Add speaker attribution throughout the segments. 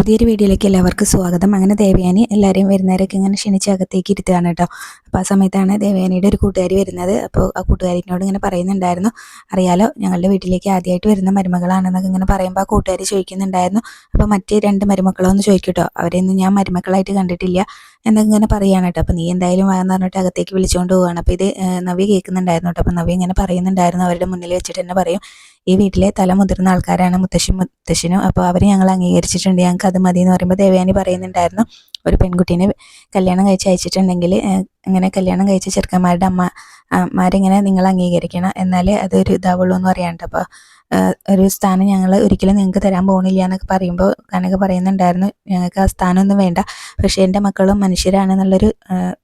Speaker 1: പുതിയൊരു വീഡിയോയിലേക്ക് എല്ലാവർക്കും സ്വാഗതം. അങ്ങനെ ദേവയാനി എല്ലാവരെയും വരുന്നവരൊക്കെ ഇങ്ങനെ ക്ഷണിച്ച് അകത്തേക്ക് ഇരുത്തുകയാണ് കേട്ടോ. അപ്പോൾ ആ സമയത്താണ് ദേവയാനിയുടെ ഒരു കൂട്ടുകാരി വരുന്നത്. അപ്പോൾ ആ കൂട്ടുകാരിനോട് ഇങ്ങനെ പറയുന്നുണ്ടായിരുന്നു അറിയാലോ ഞങ്ങളുടെ വീട്ടിലേക്ക് ആദ്യമായിട്ട് വരുന്ന മരുമകളാണെന്നൊക്കെ ഇങ്ങനെ പറയുമ്പോൾ ആ കൂട്ടുകാരി ചോദിക്കുന്നുണ്ടായിരുന്നു. അപ്പോൾ മറ്റ് രണ്ട് മരുമക്കളോ ഒന്ന് ചോദിക്കട്ടോ അവരെയൊന്നും ഞാൻ മരുമക്കളായിട്ട് കണ്ടിട്ടില്ല. എന്നൊക്കെ ഇങ്ങനെ പറയുകയാണ് കേട്ടോ. അപ്പോൾ നീ എന്തായാലും വാന്ന് പറഞ്ഞിട്ട് അകത്തേക്ക് വിളിച്ചുകൊണ്ട് പോവുകയാണ് അപ്പോൾ ഇത് നവി നവ്യ കേൾക്കുന്നുണ്ടായിരുന്നു കേട്ടോ. അപ്പോൾ നവ്യ ഇങ്ങനെ പറയുന്നുണ്ടായിരുന്നു. അവരുടെ മുന്നിൽ വെച്ചിട്ട് തന്നെ പറയും ഈ വീട്ടിലെ തല മുതിർന്ന ആൾക്കാരാണ് മുത്തശ്ശി മുത്തശ്ശനും. അപ്പോൾ അവർ ഞങ്ങൾ അംഗീകരിച്ചിട്ടുണ്ട്. ഞങ്ങൾക്ക് അത് മതി എന്ന് പറയുമ്പോൾ ദേവയാനി പറയുന്നുണ്ടായിരുന്നു. ഒരു പെൺകുട്ടീനെ കല്യാണം കഴിച്ച് അയച്ചിട്ടുണ്ടെങ്കിൽ ഇങ്ങനെ കല്യാണം കഴിച്ച ചെറുക്കന്മാരുടെ അമ്മ മാരിങ്ങനെ നിങ്ങൾ അംഗീകരിക്കണം. എന്നാലേ അതൊരു ഇതാവുള്ളൂ എന്ന് പറയാണ്ട് അപ്പോൾ ഒരു സ്ഥാനം ഞങ്ങൾ ഒരിക്കലും നിങ്ങൾക്ക് തരാൻ പോകണില്ല എന്നൊക്കെ പറയുമ്പോൾ കനക പറയുന്നുണ്ടായിരുന്നു. ഞങ്ങൾക്ക് ആ സ്ഥാനമൊന്നും വേണ്ട. പക്ഷേ എന്റെ മക്കളും മനുഷ്യരാണെന്നുള്ളൊരു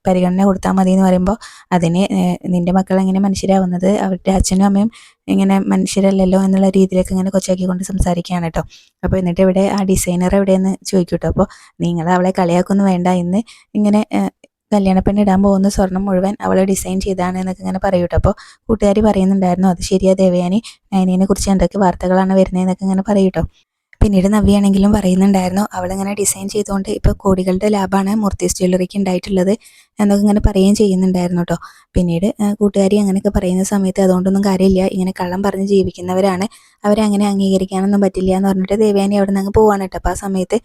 Speaker 1: പരിഗണന കൊടുത്താൽ മതി എന്ന് പറയുമ്പോൾ അതിന് നിന്റെ മക്കൾ എങ്ങനെ മനുഷ്യരാവുന്നത്? അവരുടെ അച്ഛനും അമ്മയും ഇങ്ങനെ മനുഷ്യരല്ലല്ലോ എന്നുള്ള രീതിയിലൊക്കെ ഇങ്ങനെ കൊച്ചാക്കിക്കൊണ്ട് സംസാരിക്കുകയാണ് കേട്ടോ. അപ്പോൾ എന്നിട്ട് ഇവിടെ ആ ഡിസൈനർ എവിടെയെന്ന് ചോദിക്കും കേട്ടോ. അപ്പോൾ നിങ്ങൾ അവളെ കളിയാക്കൊന്നും വേണ്ട. ഇന്ന് ഇങ്ങനെ കല്യാണപ്പെണ്ണ് ഇടാൻ പോകുന്ന സ്വർണം മുഴുവൻ അവൾ ഡിസൈൻ ചെയ്താണ് എന്നൊക്കെ ഇങ്ങനെ പറയൂട്ടോ. അപ്പോൾ കൂട്ടുകാരി പറയുന്നുണ്ടായിരുന്നു അത് ശരിയാ ദേവയാനി നയനിനെ കുറിച്ച് എന്തൊക്കെ വാർത്തകളാണ് വരുന്നതെന്നൊക്കെ ഇങ്ങനെ പറയൂട്ടോ. പിന്നീട് നവ്യാണെങ്കിലും പറയുന്നുണ്ടായിരുന്നു. അവളിങ്ങനെ ഡിസൈൻ ചെയ്തുകൊണ്ട് ഇപ്പോൾ കോടികളുടെ ലാഭമാണ് മൂർത്തീസ് ജ്വല്ലറിക്ക് ഉണ്ടായിട്ടുള്ളത് എന്നൊക്കെ ഇങ്ങനെ പറയുകയും ചെയ്യുന്നുണ്ടായിരുന്നു കേട്ടോ പിന്നീട് കൂട്ടുകാരി അങ്ങനെയൊക്കെ പറയുന്ന സമയത്ത് അതുകൊണ്ടൊന്നും കാര്യമില്ല. ഇങ്ങനെ കള്ളം പറഞ്ഞ് ജീവിക്കുന്നവരാണ്. അവരെ അങ്ങനെ അംഗീകരിക്കാനൊന്നും പറ്റില്ല എന്ന് പറഞ്ഞിട്ട് ദേവയാനി അവിടെ നിന്ന് അങ്ങ് പോവാണ് കേട്ടോ അപ്പോൾ ആ സമയത്ത്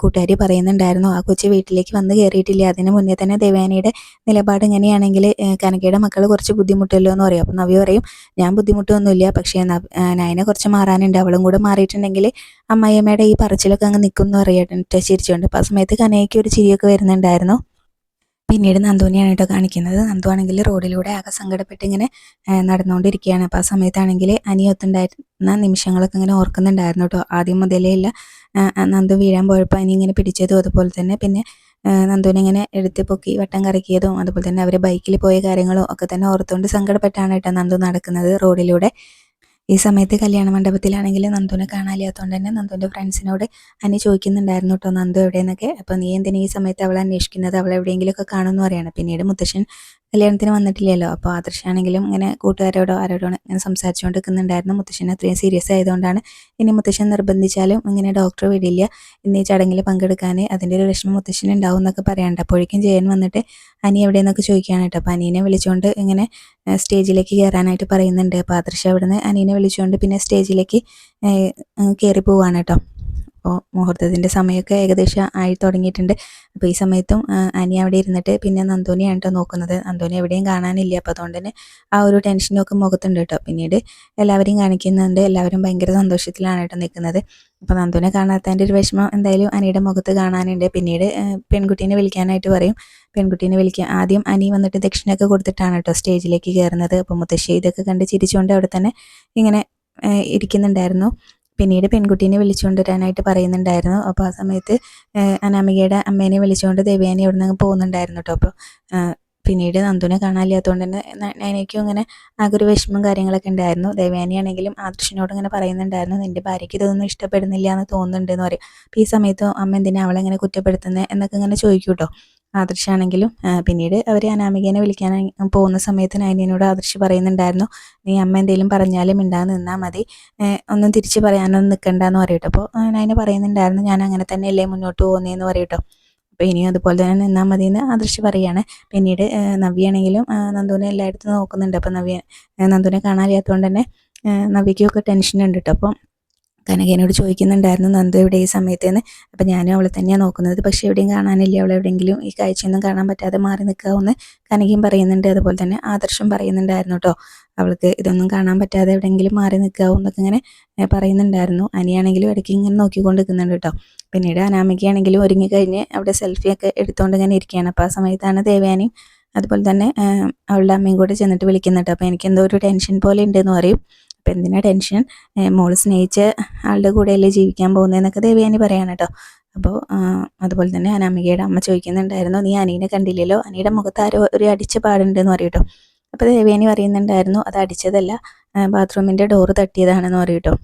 Speaker 1: കൂട്ടുകാരി പറയുന്നുണ്ടായിരുന്നു ആ കൊച്ചു വീട്ടിലേക്ക് വന്ന് കയറിയിട്ടില്ല അതിന് മുന്നേ തന്നെ ദേവയാനിയുടെ നിലപാട് ഇങ്ങനെയാണെങ്കിൽ കനകയുടെ മക്കൾ കുറച്ച് ബുദ്ധിമുട്ടല്ലോ എന്ന് പറയും. അപ്പോൾ നവ്യ പറയും ഞാൻ ബുദ്ധിമുട്ടൊന്നുമില്ല. പക്ഷേ നയനെ കുറച്ച് മാറാനുണ്ട്. അവളും കൂടെ മാറിയിട്ടുണ്ടെങ്കിൽ അമ്മായിയമ്മയുടെ ഈ പറച്ചിലൊക്കെ അങ്ങ് നിൽക്കുന്നു എന്ന് പറയട്ടെ ചിരിച്ചുകൊണ്ട്. അപ്പോൾ ആ സമയത്ത് കനയ്ക്ക് ഒരു ചിരിയൊക്കെ വരുന്നുണ്ടായിരുന്നു. പിന്നീട് നന്ദുവിനെയാണ് കേട്ടോ കാണിക്കുന്നത്. നന്ദു ആണെങ്കിൽ റോഡിലൂടെ ആകെ സങ്കടപ്പെട്ട് ഇങ്ങനെ നടന്നുകൊണ്ടിരിക്കുകയാണ്. അപ്പോൾ ആ സമയത്താണെങ്കിൽ അനിയൊത്തുണ്ടായിരുന്ന നിമിഷങ്ങളൊക്കെ ഇങ്ങനെ ഓർക്കുന്നുണ്ടായിരുന്നു കേട്ടോ. ആദ്യം മുതലേ ഇല്ല. നന്ദു വീഴാൻ പോയപ്പോൾ അനി ഇങ്ങനെ പിടിച്ചതും അതുപോലെ തന്നെ. പിന്നെ നന്ദുവിനെ ഇങ്ങനെ എടുത്ത് പൊക്കി വട്ടം കറക്കിയതും അതുപോലെ തന്നെ അവർ ബൈക്കിൽ പോയ കാര്യങ്ങളും ഒക്കെ തന്നെ ഓർത്തുകൊണ്ട് സങ്കടപ്പെട്ടാണ് കേട്ടോ നന്ദു നടക്കുന്നത് റോഡിലൂടെ. ഈ സമയത്ത് കല്യാണ മണ്ഡപത്തിലാണെങ്കിൽ നന്ദുവിനെ കാണാനില്ലാത്തതുകൊണ്ട് തന്നെ നന്ദുവിന്റെ ഫ്രണ്ട്സിനോട് അനി ചോദിക്കുന്നുണ്ടായിരുന്നു കേട്ടോ നന്ദു എവിടെയെന്നൊക്കെ? അപ്പോൾ നീ എന്തിനാ ഈ സമയത്ത് അവളെ അന്വേഷിക്കുന്നത്? അവളെ എവിടെയെങ്കിലുമൊക്കെ കാണുമെന്ന് പറയുകയാണ് പിന്നീട് മുത്തശ്ശൻ കല്യാണത്തിന് വന്നിട്ടില്ലല്ലോ. അപ്പോൾ ആദർശാണെങ്കിലും ഇങ്ങനെ കൂട്ടുകാരോടോ ആരോടോ ഇങ്ങനെ സംസാരിച്ചുകൊണ്ട് നിൽക്കുന്നുണ്ടായിരുന്നു മുത്തശ്ശൻ അത്രയും സീരിയസ് ആയതുകൊണ്ടാണ് ഇനി മുത്തശ്ശൻ നിർബന്ധിച്ചാലും ഇങ്ങനെ ഡോക്ടർ വിടില്ല. ഇന്ന് ഈ ചടങ്ങിൽ പങ്കെടുക്കാൻ അതിന്റെ ഒരു വിഷമം മുത്തശ്ശൻ ഉണ്ടാവും എന്നൊക്കെ പറയാനുണ്ട് അപ്പോഴേക്കും ജയൻ വന്നിട്ട് അനി എവിടെയെന്നൊക്കെ ചോദിക്കുകയാണ് കേട്ടോ അപ്പോൾ അനീനെ വിളിച്ചുകൊണ്ട് ഇങ്ങനെ സ്റ്റേജിലേക്ക് കയറാനായിട്ട് പറയുന്നുണ്ട്. അപ്പോൾ ആദർശ അവിടുന്ന് അനീനെ വിളിച്ചുകൊണ്ട് പിന്നെ സ്റ്റേജിലേക്ക് കയറി പോവുകയാണ് കേട്ടോ. അപ്പോൾ മുഹൂർത്തത്തിന്റെ സമയമൊക്കെ ഏകദേശം ആയി തുടങ്ങിയിട്ടുണ്ട്. അപ്പോൾ ഈ സമയത്തും അനി അവിടെ ഇരുന്നിട്ട് പിന്നെ നന്ദോനിയാണ് കേട്ടോ നോക്കുന്നത്. നന്ദോനി എവിടെയും കാണാനില്ല. അപ്പോൾ അതുകൊണ്ട് തന്നെ ആ ഒരു ടെൻഷനൊക്കെ മുഖത്തുണ്ട് കേട്ടോ. പിന്നീട് എല്ലാവരെയും കാണിക്കുന്നുണ്ട്. എല്ലാവരും ഭയങ്കര സന്തോഷത്തിലാണ് കേട്ടോ നിൽക്കുന്നത്. അപ്പോൾ നന്ദുവിനെ കാണാത്തതിന്റെ ഒരു വിഷമം എന്തായാലും അനിയുടെ മുഖത്ത് കാണാനുണ്ട്. പിന്നീട് പെൺകുട്ടീനെ വിളിക്കാനായിട്ട് പറയും. പെൺകുട്ടീനെ വിളിക്കുക. ആദ്യം അനി വന്നിട്ട് ദക്ഷിണയൊക്കെ കൊടുത്തിട്ടാണ് കേട്ടോ സ്റ്റേജിലേക്ക് കയറുന്നത്. അപ്പോൾ മുത്തശ്ശി ഇതൊക്കെ കണ്ട് ചിരിച്ചുകൊണ്ട് അവിടെ തന്നെ ഇങ്ങനെ ഇരിക്കുന്നുണ്ടായിരുന്നു. പിന്നീട് പെൺകുട്ടീനെ വിളിച്ചുകൊണ്ടുവരാനായിട്ട് പറയുന്നുണ്ടായിരുന്നു. അപ്പോൾ ആ സമയത്ത് അനാമികയുടെ അമ്മേനെ വിളിച്ചുകൊണ്ട് ദേവയാനി അവിടെ നിന്ന് പോകുന്നുണ്ടായിരുന്നു കേട്ടോ. അപ്പോൾ പിന്നീട് നന്ദുനെ കാണാനില്ലാത്തതുകൊണ്ട് തന്നെ എനിക്കും ഇങ്ങനെ ആകെ ഒരു വിഷമം കാര്യങ്ങളൊക്കെ ഉണ്ടായിരുന്നു. ദേവയാനി ആണെങ്കിലും ആദർശിനോട് ഇങ്ങനെ പറയുന്നുണ്ടായിരുന്നു നിന്റെ ഭാര്യയ്ക്ക് ഇതൊന്നും ഇഷ്ടപ്പെടുന്നില്ല എന്ന് തോന്നുന്നുണ്ട് എന്ന് പറയും. അപ്പോൾ ഈ സമയത്ത് അമ്മ എന്തിനാ അവളെങ്ങനെ കുറ്റപ്പെടുത്തുന്നത് എന്നൊക്കെ ഇങ്ങനെ ചോദിക്കും കേട്ടോ. ആദർശാണെങ്കിലും പിന്നീട് അവർ അനാമികേനെ വിളിക്കാൻ പോകുന്ന സമയത്ത് നയനിനോട് ആദർശ് പറയുന്നുണ്ടായിരുന്നു നീ അമ്മ എന്തെങ്കിലും പറഞ്ഞാലും മിണ്ടാതെ നിന്നാൽ മതി. ഒന്നും തിരിച്ച് പറയാനൊന്നും നിൽക്കണ്ടെന്ന് പറയട്ടോ. അപ്പോൾ നയന പറയുന്നുണ്ടായിരുന്നു ഞാൻ അങ്ങനെ തന്നെയല്ലേ മുന്നോട്ട് പോകുന്നതെന്ന് പറയട്ടോ. അപ്പോൾ ഇനിയും അതുപോലെ തന്നെ നിന്നാൽ മതി എന്ന് ആദർശ് പറയാണ്. പിന്നീട് നവ്യാണെങ്കിലും നന്ദുവിനെ എല്ലായിടത്തും നോക്കുന്നുണ്ട്. അപ്പോൾ നവ്യ നന്ദുവിനെ കാണാറിയാത്തതുകൊണ്ട് തന്നെ നവ്യയ്ക്കൊക്കെ ടെൻഷൻ ഉണ്ട് കേട്ടോ അപ്പം കനകേനോട് ചോദിക്കുന്നുണ്ടായിരുന്നു നന്ദു എവിടെ ഈ സമയത്തേന്ന്? അപ്പം ഞാനും അവളെ തന്നെയാണ് നോക്കുന്നത്. പക്ഷേ എവിടെയും കാണാനില്ല. അവളെ എവിടെയെങ്കിലും ഈ കാഴ്ചയൊന്നും കാണാൻ പറ്റാതെ മാറി നിൽക്കാവുന്ന കനകയും പറയുന്നുണ്ട്. അതുപോലെ തന്നെ ആദർശം പറയുന്നുണ്ടായിരുന്നു കേട്ടോ അവൾക്ക് ഇതൊന്നും കാണാൻ പറ്റാതെ എവിടെയെങ്കിലും മാറി നിൽക്കാവോ എന്നൊക്കെ ഇങ്ങനെ പറയുന്നുണ്ടായിരുന്നു. അനിയാണെങ്കിലും ഇടയ്ക്ക് ഇങ്ങനെ നോക്കിക്കൊണ്ട് നിൽക്കുന്നുണ്ട് കേട്ടോ പിന്നീട് അനാമികയാണെങ്കിലും ഒരുങ്ങി കഴിഞ്ഞ് അവിടെ സെൽഫിയൊക്കെ എടുത്തുകൊണ്ട് ഇങ്ങനെ ഇരിക്കുകയാണ്. അപ്പോൾ ആ സമയത്താണ് ദേവയാനിയും അതുപോലെ തന്നെ അവളുടെ അമ്മയും കൂടെ ചെന്നിട്ട് വിളിക്കുന്നുണ്ട്. അപ്പോൾ എനിക്ക് എന്തോ ഒരു ടെൻഷൻ പോലെ ഉണ്ടെന്ന് പറയും. അപ്പോൾ എന്തിനാ ടെൻഷൻ? മോൾ സ്നേഹിച്ച ആളുടെ കൂടെയല്ലേ ജീവിക്കാൻ പോകുന്നതെന്നൊക്കെ ദേവയാനി പറയാണ് കേട്ടോ അപ്പോൾ അതുപോലെ തന്നെ അനാമികയുടെ അമ്മ ചോദിക്കുന്നുണ്ടായിരുന്നു നീ അനീനെ കണ്ടില്ലല്ലോ? അനിയുടെ മുഖത്ത് ആരോ ഒരു അടിച്ച പാടുണ്ടെന്ന് പറയും കേട്ടോ അപ്പോൾ ദേവേനി പറയുന്നുണ്ടായിരുന്നു അത് അടിച്ചതല്ല ബാത്റൂമിന്റെ ഡോറ് തട്ടിയതാണെന്ന് പറയും കേട്ടോ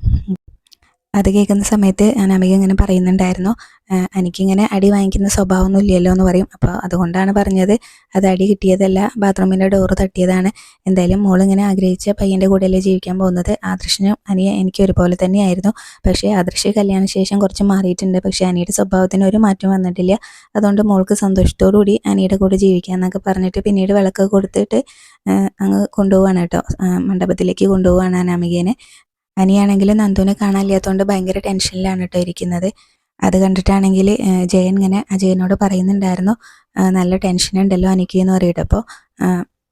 Speaker 1: അത് കേൾക്കുന്ന സമയത്ത് അനാമിക ഇങ്ങനെ പറയുന്നുണ്ടായിരുന്നു "ആ, എനിക്കിങ്ങനെ അടി വാങ്ങിക്കുന്ന സ്വഭാവമൊന്നും ഇല്ലല്ലോ എന്ന് പറയും. അപ്പോൾ അതുകൊണ്ടാണ് പറഞ്ഞത് അത് അടി കിട്ടിയതല്ല ബാത്റൂമിന്റെ ഡോറ് തട്ടിയതാണ്. എന്തായാലും മോളിങ്ങനെ ആഗ്രഹിച്ച പയ്യന്റെ കൂടെയല്ലേ ജീവിക്കാൻ പോകുന്നത്. ആദർശനും അനിയ എനിക്ക് ഒരുപോലെ തന്നെയായിരുന്നു. പക്ഷേ ആദർശ് കല്യാണശേഷം കുറച്ച് മാറിയിട്ടുണ്ട്. പക്ഷേ അനിയുടെ സ്വഭാവത്തിന് ഒരു മാറ്റം വന്നിട്ടില്ല. അതുകൊണ്ട് മോൾക്ക് സന്തോഷത്തോടു കൂടി അനിയുടെ കൂടെ ജീവിക്കാമെന്നൊക്കെ പറഞ്ഞിട്ട് പിന്നീട് വിളക്ക് കൊടുത്തിട്ട് അങ്ങ് കൊണ്ടുപോവാണ് കേട്ടോ. മണ്ഡപത്തിലേക്ക് കൊണ്ടുപോവാണ് അനാമികേനെ. അനിയാണെങ്കിൽ നന്ദുവിനെ കാണാനില്ലാത്തതുകൊണ്ട് ഭയങ്കര ടെൻഷനിലാണ് കേട്ടോ ഇരിക്കുന്നത്. അത് കണ്ടിട്ടാണെങ്കിൽ ജയൻ ഇങ്ങനെ അജയനോട് പറയുന്നുണ്ടായിരുന്നു നല്ല ടെൻഷൻ ഉണ്ടല്ലോ എനിക്ക് എന്ന് പറയിട്ട്. അപ്പോൾ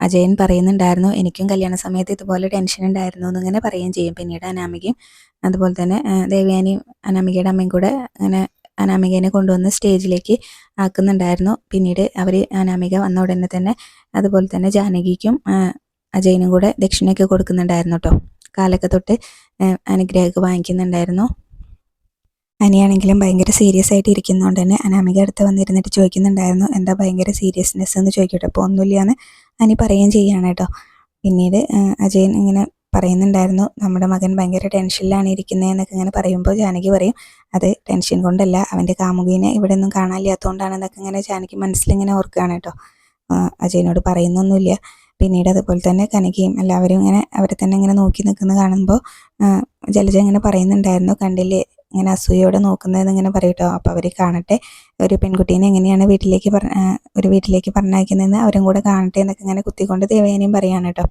Speaker 1: അജയൻ പറയുന്നുണ്ടായിരുന്നു എനിക്കും കല്യാണ സമയത്ത് ഇതുപോലെ ടെൻഷൻ ഉണ്ടായിരുന്നു എന്നിങ്ങനെ പറയുകയും ചെയ്യും. പിന്നീട് അനാമികയും അതുപോലെ തന്നെ ദേവയാനിയും അനാമികയുടെ അമ്മയും കൂടെ അങ്ങനെ അനാമികേനെ കൊണ്ടുവന്ന് സ്റ്റേജിലേക്ക് ആക്കുന്നുണ്ടായിരുന്നു. പിന്നീട് അവർ അനാമിക വന്ന ഉടനെ തന്നെ അതുപോലെ തന്നെ ജാനകിക്കും അജയനും കൂടെ ദക്ഷിണയൊക്കെ കൊടുക്കുന്നുണ്ടായിരുന്നു കേട്ടോ. കാലൊക്കെ തൊട്ട് അനുഗ്രഹമൊക്കെ വാങ്ങിക്കുന്നുണ്ടായിരുന്നു. അനിയാണെങ്കിലും ഭയങ്കര സീരിയസ് ആയിട്ട് ഇരിക്കുന്നതുകൊണ്ട് തന്നെ അനാമിക അടുത്ത് വന്നിരുന്നിട്ട് ചോദിക്കുന്നുണ്ടായിരുന്നു എന്താ ഭയങ്കര സീരിയസ്നെസ് എന്ന് ചോദിക്കട്ടെ? അപ്പോൾ ഒന്നുമില്ലയെന്ന് അനി പറയുകയും ചെയ്യുകയാണ് കേട്ടോ. പിന്നീട് അജയൻ ഇങ്ങനെ പറയുന്നുണ്ടായിരുന്നു നമ്മുടെ മകൻ ഭയങ്കര ടെൻഷനിലാണ് ഇരിക്കുന്നത് എന്നൊക്കെ ഇങ്ങനെ പറയുമ്പോൾ ജാനകി പറയും അത് ടെൻഷൻ കൊണ്ടല്ല അവന്റെ കാമുകീനെ ഇവിടെ ഒന്നും കാണാനില്ലാത്തതുകൊണ്ടാണെന്നൊക്കെ ഇങ്ങനെ ജാനകി മനസ്സിലിങ്ങനെ ഓർക്കുകയാണ് കേട്ടോ. അജയനോട് പറയുന്നൊന്നുമില്ല. പിന്നീട് അതുപോലെ തന്നെ കനകയും എല്ലാവരും ഇങ്ങനെ അവരെ തന്നെ ഇങ്ങനെ നോക്കി നിൽക്കുന്ന കാണുമ്പോൾ ജലജ ഇങ്ങനെ പറയുന്നുണ്ടായിരുന്നു കണ്ടില്ലേ? ഇങ്ങനെ അസൂയോടെ നോക്കുന്നതെന്ന് ഇങ്ങനെ പറയട്ടോ അപ്പോൾ അവർ കാണട്ടെ. ഒരു പെൺകുട്ടീനെ എങ്ങനെയാണ് വീട്ടിലേക്ക് പറ ഒരു വീട്ടിലേക്ക് പറഞ്ഞയക്കുന്നതെന്ന് അവരും കൂടെ കാണട്ടെ എന്നൊക്കെ ഇങ്ങനെ കുത്തിക്കൊണ്ട് ദേവയാനിയും പറയാണ് കേട്ടോ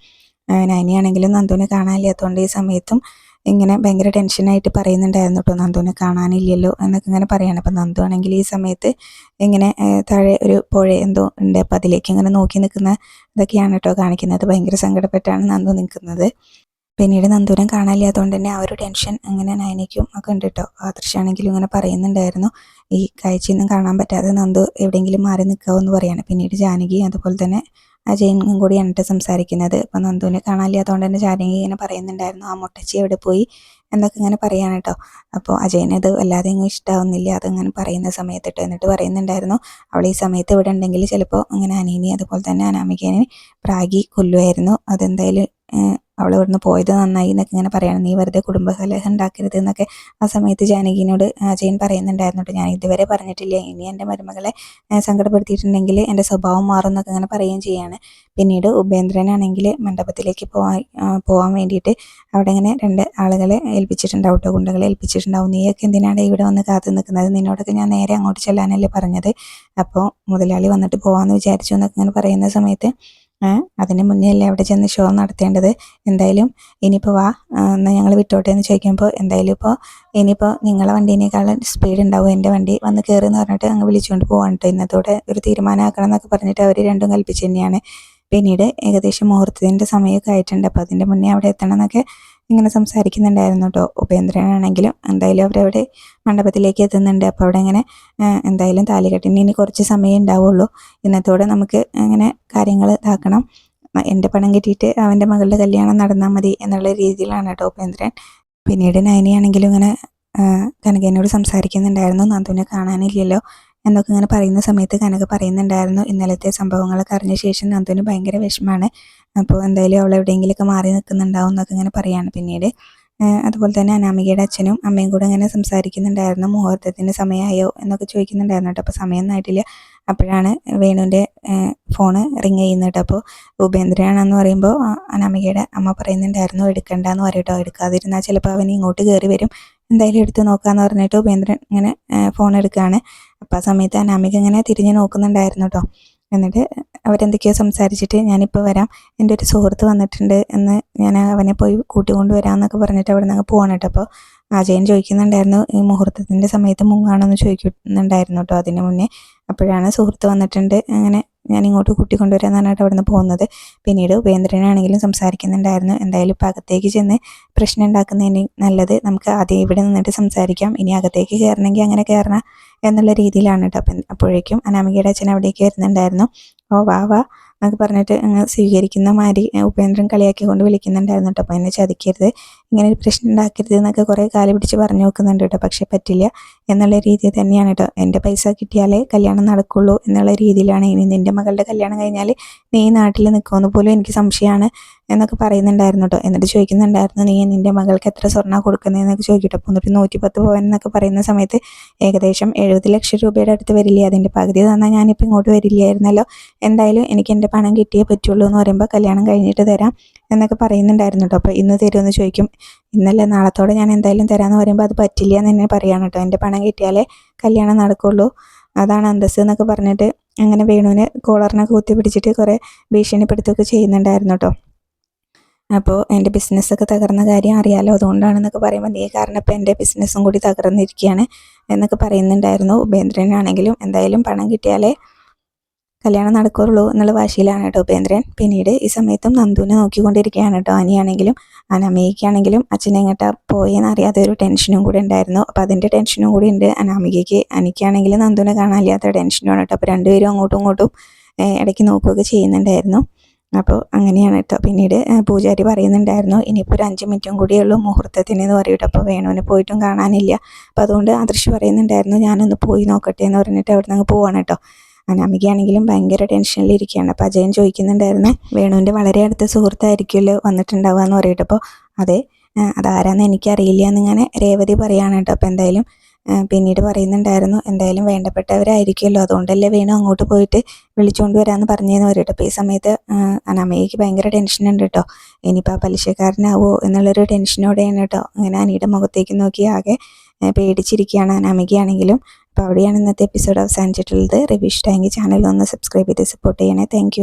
Speaker 1: നൈനിയാണെങ്കിലും നന്ദുവിനെ കാണാനില്ലാത്തതുകൊണ്ട് ഈ സമയത്തും ഇങ്ങനെ ഭയങ്കര ടെൻഷനായിട്ട് പറയുന്നുണ്ടായിരുന്നു കേട്ടോ നന്ദുവിനെ കാണാനില്ലല്ലോ എന്നൊക്കെ ഇങ്ങനെ പറയാണ്. അപ്പം നന്ദു ആണെങ്കിൽ ഈ സമയത്ത് ഇങ്ങനെ താഴെ ഒരു പുഴ എന്തോ ഉണ്ട്. അപ്പം അതിലേക്ക് ഇങ്ങനെ നോക്കി നിൽക്കുന്ന ഇതൊക്കെയാണ് കേട്ടോ കാണിക്കുന്നത്. ഭയങ്കര സങ്കടപ്പെട്ടാണ് നന്ദു നിൽക്കുന്നത്. പിന്നീട് നന്ദൂരം കാണാനില്ലാത്തതുകൊണ്ട് തന്നെ ആ ഒരു ടെൻഷൻ അങ്ങനെ നയനിക്കും ഒക്കെ ഉണ്ട് കേട്ടോ ആദർശാണെങ്കിലും ഇങ്ങനെ പറയുന്നുണ്ടായിരുന്നു. ഈ കാഴ്ചയൊന്നും കാണാൻ പറ്റാതെ നന്ദു എവിടെയെങ്കിലും മാറി നിൽക്കാവോ എന്ന് പറയാണ്. പിന്നീട് ജാനകി അതുപോലെ തന്നെ അജയനും കൂടിയാണ് കേട്ടോ സംസാരിക്കുന്നത്. അപ്പം നന്ദുവിനെ കാണാനില്ലാത്തതുകൊണ്ട് തന്നെ ചാരങ്ങി ഇങ്ങനെ പറയുന്നുണ്ടായിരുന്നു. ആ മുട്ടച്ചി എവിടെ പോയി എന്നൊക്കെ ഇങ്ങനെ പറയാണ് കേട്ടോ അപ്പോൾ അജയനത് വല്ലാതെ ഇങ്ങ് ഇഷ്ടാവുന്നില്ല. അതങ്ങനെ പറയുന്ന സമയത്ത് കേട്ടോ എന്നിട്ട് പറയുന്നുണ്ടായിരുന്നു. അവൾ ഈ സമയത്ത് ഇവിടെ ഉണ്ടെങ്കിൽ ചിലപ്പോൾ അങ്ങനെ അനീനി അതുപോലെ തന്നെ അനാമികേനെ പ്രാഗി കൊല്ലുമായിരുന്നു അതെന്തായാലും അവൾ ഇവിടുന്ന് പോയത് നന്നായി എന്നൊക്കെ ഇങ്ങനെ പറയണം. നീ വെറുതെ കുടുംബകലഹം ഉണ്ടാക്കരുത് എന്നൊക്കെ ആ സമയത്ത് ജാനകിനോട് അജയൻ പറയുന്നുണ്ടായിരുന്നു ഞാൻ ഇതുവരെ പറഞ്ഞിട്ടില്ല. ഇനി എന്റെ മരുമകളെ സങ്കടപ്പെടുത്തിയിട്ടുണ്ടെങ്കിൽ എന്റെ സ്വഭാവം മാറും എന്നൊക്കെ ഇങ്ങനെ പറയുകയും ചെയ്യാണ്. പിന്നീട് ഉപേന്ദ്രനാണെങ്കിൽ മണ്ഡപത്തിലേക്ക് പോവാൻ പോകാൻ വേണ്ടിയിട്ട് അവിടെ ഇങ്ങനെ രണ്ട് ആളുകളെ ഏൽപ്പിച്ചിട്ടുണ്ടാവും കേട്ടോ. ഗുണ്ടകളെ ഏൽപ്പിച്ചിട്ടുണ്ടാവും. നീയൊക്കെ എന്തിനാണ് ഇവിടെ വന്ന് കാത്തു നിൽക്കുന്നത്? നിന്നോടൊക്കെ ഞാൻ നേരെ അങ്ങോട്ട് ചെല്ലാനല്ലേ പറഞ്ഞത്? അപ്പോൾ മുതലാളി വന്നിട്ട് പോകാമെന്ന് വിചാരിച്ചു എന്നൊക്കെ ഇങ്ങനെ പറയുന്ന സമയത്ത് അതിന് മുന്നേ അല്ലേ അവിടെ ചെന്ന് ഷോ നടത്തേണ്ടത്? എന്തായാലും ഇനിയിപ്പോൾ വാ എന്നാൽ ഞങ്ങൾ വിട്ടോട്ടെ എന്ന് ചോദിക്കുമ്പോൾ എന്തായാലും ഇപ്പോൾ ഇനിയിപ്പോൾ നിങ്ങളെ വണ്ടീനേക്കാളും സ്പീഡ് ഉണ്ടാവും. എന്റെ വണ്ടി വന്ന് കയറി എന്ന് പറഞ്ഞിട്ട് അങ്ങ് വിളിച്ചുകൊണ്ട് പോകാൻ കേട്ടോ ഇന്നത്തോടെ ഒരു തീരുമാനമാക്കണം എന്നൊക്കെ പറഞ്ഞിട്ട് അവർ രണ്ടും കൽപ്പിച്ച് തന്നെയാണ്. പിന്നീട് ഏകദേശം മുഹൂർത്തത്തിന്റെ സമയമൊക്കെ ആയിട്ടുണ്ട്. അപ്പോൾ അതിന്റെ മുന്നേ അവിടെ എത്തണം എന്നൊക്കെ ഇങ്ങനെ സംസാരിക്കുന്നുണ്ടായിരുന്നു കേട്ടോ ഉപേന്ദ്രനാണെങ്കിലും എന്തായാലും അവരവിടെ മണ്ഡപത്തിലേക്ക് എത്തുന്നുണ്ട്. അപ്പോൾ അവിടെ ഇങ്ങനെ എന്തായാലും താലികെട്ടിന് ഇനി കുറച്ച് സമയം ഉണ്ടാവുള്ളൂ. ഇന്നത്തോടെ നമുക്ക് അങ്ങനെ കാര്യങ്ങൾ ഇതാക്കണം. എന്റെ പണം കിട്ടിയിട്ട് അവന്റെ മകളുടെ കല്യാണം നടന്നാൽ മതി എന്നുള്ള രീതിയിലാണ് കേട്ടോ ഉപേന്ദ്രൻ. പിന്നീട് നയനിയാണെങ്കിലും ഇങ്ങനെ കനകനോട് സംസാരിക്കുന്നുണ്ടായിരുന്നു. നന്ദുവിനെ കാണാനില്ലല്ലോ. എന്നൊക്കെ ഇങ്ങനെ പറയുന്ന സമയത്ത് കനക പറയുന്നുണ്ടായിരുന്നു. ഇന്നലത്തെ സംഭവങ്ങളൊക്കെ അറിഞ്ഞ ശേഷം നന്ദുവിന് ഭയങ്കര വിഷമമാണ്. അപ്പോൾ എന്തായാലും അവൾ എവിടെയെങ്കിലുമൊക്കെ മാറി നിൽക്കുന്നുണ്ടാവും എന്നൊക്കെ ഇങ്ങനെ പറയാണ് പിന്നീട്. അതുപോലെ തന്നെ അനാമികയുടെ അച്ഛനും അമ്മയും കൂടെ ഇങ്ങനെ സംസാരിക്കുന്നുണ്ടായിരുന്നു. മുഹൂർത്തത്തിന്റെ സമയമായോ എന്നൊക്കെ ചോദിക്കുന്നുണ്ടായിരുന്നു കേട്ടോ. അപ്പോൾ സമയമൊന്നും ആയിട്ടില്ല. അപ്പോഴാണ് വേണുവിന്റെ ഫോണ് റിങ് ചെയ്യുന്നത് കേട്ടോ. അപ്പോൾ ഉപേന്ദ്രനാണെന്ന് പറയുമ്പോൾ അനാമികയുടെ അമ്മ പറയുന്നുണ്ടായിരുന്നു എടുക്കണ്ടെന്ന് പറയട്ടോ എടുക്കാതിരുന്നാൽ ചിലപ്പോൾ അവൻ ഇങ്ങോട്ട് കയറി വരും. എന്തായാലും എടുത്ത് നോക്കാന്ന് പറഞ്ഞിട്ട് ഉപേന്ദ്രൻ ഇങ്ങനെ ഫോൺ എടുക്കുകയാണ് അപ്പോൾ ആ സമയത്ത് അനാമിക ഇങ്ങനെ തിരിഞ്ഞ് നോക്കുന്നുണ്ടായിരുന്നു കേട്ടോ എന്നിട്ട് അവരെന്തൊക്കെയോ സംസാരിച്ചിട്ട് ഞാനിപ്പോൾ വരാം എന്റെ ഒരു സുഹൃത്ത് വന്നിട്ടുണ്ട് എന്ന് ഞാൻ അവനെ പോയി കൂട്ടിക്കൊണ്ട് വരാമെന്നൊക്കെ പറഞ്ഞിട്ട് അവിടെ നിന്ന് പോകണം കേട്ടോ അപ്പോൾ അജയൻ ചോദിക്കുന്നുണ്ടായിരുന്നു ഈ മുഹൂർത്തത്തിന്റെ സമയത്ത് മുങ്ങാണെന്ന് ചോദിക്കുന്നുണ്ടായിരുന്നു കേട്ടോ അതിന് മുന്നേ. അപ്പോഴാണ് സുഹൃത്ത് വന്നിട്ടുണ്ട് അങ്ങനെ ഞാൻ ഇങ്ങോട്ട് കൂട്ടിക്കൊണ്ടുവരാന്ന് പറഞ്ഞിട്ട് അവിടെ നിന്ന് പോകുന്നത്. പിന്നീട് ഉപേന്ദ്രനാണെങ്കിലും സംസാരിക്കുന്നുണ്ടായിരുന്നു. എന്തായാലും ഇപ്പം അകത്തേക്ക് ചെന്ന് പ്രശ്നം ഉണ്ടാക്കുന്നതിന് നല്ലത് നമുക്ക് ആദ്യം ഇവിടെ നിന്നിട്ട് സംസാരിക്കാം. ഇനി അകത്തേക്ക് കയറണമെങ്കിൽ അങ്ങനെ കയറണം എന്നുള്ള രീതിയിലാണ് കേട്ടോ. അപ്പം അപ്പോഴേക്കും അനാമികയുടെ അച്ഛൻ അവിടേക്ക് വരുന്നുണ്ടായിരുന്നു. ഓ വാ വാ. എന്നൊക്കെ പറഞ്ഞിട്ട് അങ്ങ് സ്വീകരിക്കുന്ന മാതിരി ഉപേന്ദ്രൻ കളിയാക്കി കൊണ്ട് വിളിക്കുന്നുണ്ടായിരുന്നു കേട്ടോ. അപ്പം എന്നെ ചതിക്കരുത്. ഇങ്ങനെ ഒരു പ്രശ്നം ഉണ്ടാക്കരുത് എന്നൊക്കെ കുറേ കാലം പിടിച്ച് പറഞ്ഞു നോക്കുന്നുണ്ട് കേട്ടോ. പക്ഷേ പറ്റില്ല. എന്നുള്ള രീതിയിൽ തന്നെയാണ് കേട്ടോ. എന്റെ പൈസ കിട്ടിയാലേ കല്യാണം നടക്കുള്ളൂ എന്നുള്ള രീതിയിലാണ് ഇനി നിന്റെ മകളുടെ കല്യാണം കഴിഞ്ഞാൽ നീ നാട്ടിൽ നിൽക്കുമെന്ന് പോലും എനിക്ക് സംശയമാണ്. എന്നൊക്കെ പറയുന്നുണ്ടായിരുന്നു കേട്ടോ എന്നിട്ട് ചോദിക്കുന്നുണ്ടായിരുന്നു നീ നിന്റെ മകൾക്ക് എത്ര സ്വർണ കൊടുക്കുന്നതെന്നൊക്കെ ചോദിക്കട്ടെ. അപ്പോൾ എന്നിട്ട് നൂറ്റി പത്ത് പവൻ എന്നൊക്കെ പറയുന്ന സമയത്ത് ഏകദേശം എഴുപത് ലക്ഷം രൂപയുടെ അടുത്ത് വരില്ലേ അതിന്റെ പകുതി തന്നാൽ ഞാനിപ്പോൾ ഇങ്ങോട്ട് വരില്ലായിരുന്നല്ലോ. എന്തായാലും എനിക്ക് എന്റെ പണം കിട്ടിയേ പറ്റുള്ളൂ എന്ന് പറയുമ്പോൾ കല്യാണം കഴിഞ്ഞിട്ട് തരാം എന്നൊക്കെ പറയുന്നുണ്ടായിരുന്നു കേട്ടോ അപ്പോൾ ഇന്ന് തരുമെന്ന് ചോദിക്കും. ഇന്നല്ല നാളത്തോടെ ഞാൻ എന്തായാലും തരാമെന്ന് പറയുമ്പോൾ അത് പറ്റില്ല എന്ന് തന്നെ പറയാണ് കേട്ടോ എന്റെ പണം കിട്ടിയാലേ കല്യാണം നടക്കുള്ളൂ. അതാണ് അന്തസ് എന്നൊക്കെ പറഞ്ഞിട്ട് അങ്ങനെ വേണുവിന് കോളറിനൊക്കെ കുത്തി പിടിച്ചിട്ട് കുറേ ഭീഷണിപ്പെടുത്തുകയൊക്കെ ചെയ്യുന്നുണ്ടായിരുന്നു കേട്ടോ അപ്പോൾ എന്റെ ബിസിനസ്സൊക്കെ തകർന്ന കാര്യം അറിയാലോ അതുകൊണ്ടാണെന്നൊക്കെ പറയുമ്പോൾ നീ കാരണം ഇപ്പോൾ എന്റെ ബിസിനസ്സും കൂടി തകർന്നിരിക്കുകയാണ് എന്നൊക്കെ പറയുന്നുണ്ടായിരുന്നു. ഉപേന്ദ്രനാണെങ്കിലും എന്തായാലും പണം കിട്ടിയാലേ കല്യാണം നടക്കുള്ളൂ എന്നുള്ള വാശിയിലാണ് കേട്ടോ ഉപേന്ദ്രൻ. പിന്നീട് ഈ സമയത്തും നന്ദുവിനെ നോക്കിക്കൊണ്ടിരിക്കുകയാണ് കേട്ടോ. അനിയാണെങ്കിലും അനാമികയ്ക്കാണെങ്കിലും അച്ഛനെ എങ്ങോട്ടാ പോയെന്ന് അറിയാത്ത ഒരു ടെൻഷനും കൂടി ഉണ്ടായിരുന്നു. അപ്പോൾ അതിന്റെ ടെൻഷനും കൂടി ഉണ്ട്. അനാമികയ്ക്ക് അനിക്കാണെങ്കിലും നന്ദുവിനെ കാണാനില്ലാത്ത ടെൻഷനുമാണ് കേട്ടോ. അപ്പോൾ രണ്ടുപേരും അങ്ങോട്ടും ഇങ്ങോട്ടും ഇടയ്ക്ക് നോക്കുകയൊക്കെ ചെയ്യുന്നുണ്ടായിരുന്നു. അപ്പോൾ അങ്ങനെയാണ് കേട്ടോ. പിന്നീട് പൂജാരി പറയുന്നുണ്ടായിരുന്നു ഇനിയിപ്പോൾ ഒരു അഞ്ച് മിനിറ്റും കൂടിയുള്ളൂ മുഹൂർത്തത്തിന് എന്ന് പറയും അപ്പോൾ വേണുവിന് പോയിട്ടും കാണാനില്ല. അപ്പോൾ അതുകൊണ്ട് ആദർശ് പറയുന്നുണ്ടായിരുന്നു ഞാനൊന്ന് പോയി നോക്കട്ടെ എന്ന് പറഞ്ഞിട്ട് അവിടെ നിന്ന് പോവാണ് കേട്ടോ. അനാമികയാണെങ്കിലും ഭയങ്കര ടെൻഷനിലിരിക്കുകയാണ് അപ്പോൾ അജയൻ ചോദിക്കുന്നുണ്ടായിരുന്നു വേണുവിന്റെ വളരെ അടുത്ത സുഹൃത്തായിരിക്കുമല്ലോ വന്നിട്ടുണ്ടാവുക എന്ന് പറയട്ടെ. അപ്പോൾ അതെ അതാരാന്ന് എനിക്കറിയില്ല എന്നിങ്ങനെ രേവതി പറയാണ് കേട്ടോ. അപ്പോൾ എന്തായാലും പിന്നീട് പറയുന്നുണ്ടായിരുന്നു എന്തായാലും വേണ്ടപ്പെട്ടവരായിരിക്കുമല്ലോ. അതുകൊണ്ടല്ലേ വേണു അങ്ങോട്ട് പോയിട്ട് വിളിച്ചുകൊണ്ട് വരാമെന്ന് പറഞ്ഞതെന്ന് പറയട്ടെ. അപ്പോൾ ഈ സമയത്ത് അനമ്മയ്ക്ക് ഭയങ്കര ടെൻഷൻ ഉണ്ട് കേട്ടോ ഇനിയിപ്പോൾ ആ പലിശക്കാരനാവോ എന്നുള്ളൊരു ടെൻഷനോടെയാണ് കേട്ടോ അങ്ങനെ അനിയുടെ മുഖത്തേക്ക് നോക്കി ആകെ പേടിച്ചിരിക്കുകയാണ് അനാമികയാണെങ്കിലും അപ്പോൾ അവിടെയാണ് ഇന്നത്തെ എപ്പിസോഡ് അവസാനിച്ചിട്ടുള്ളത്. റിവിഷ് ടാങ്കി ചാനൽ ഒന്ന് സബ്സ്ക്രൈബ് ചെയ്ത് സപ്പോർട്ട് ചെയ്യണേ. താങ്ക്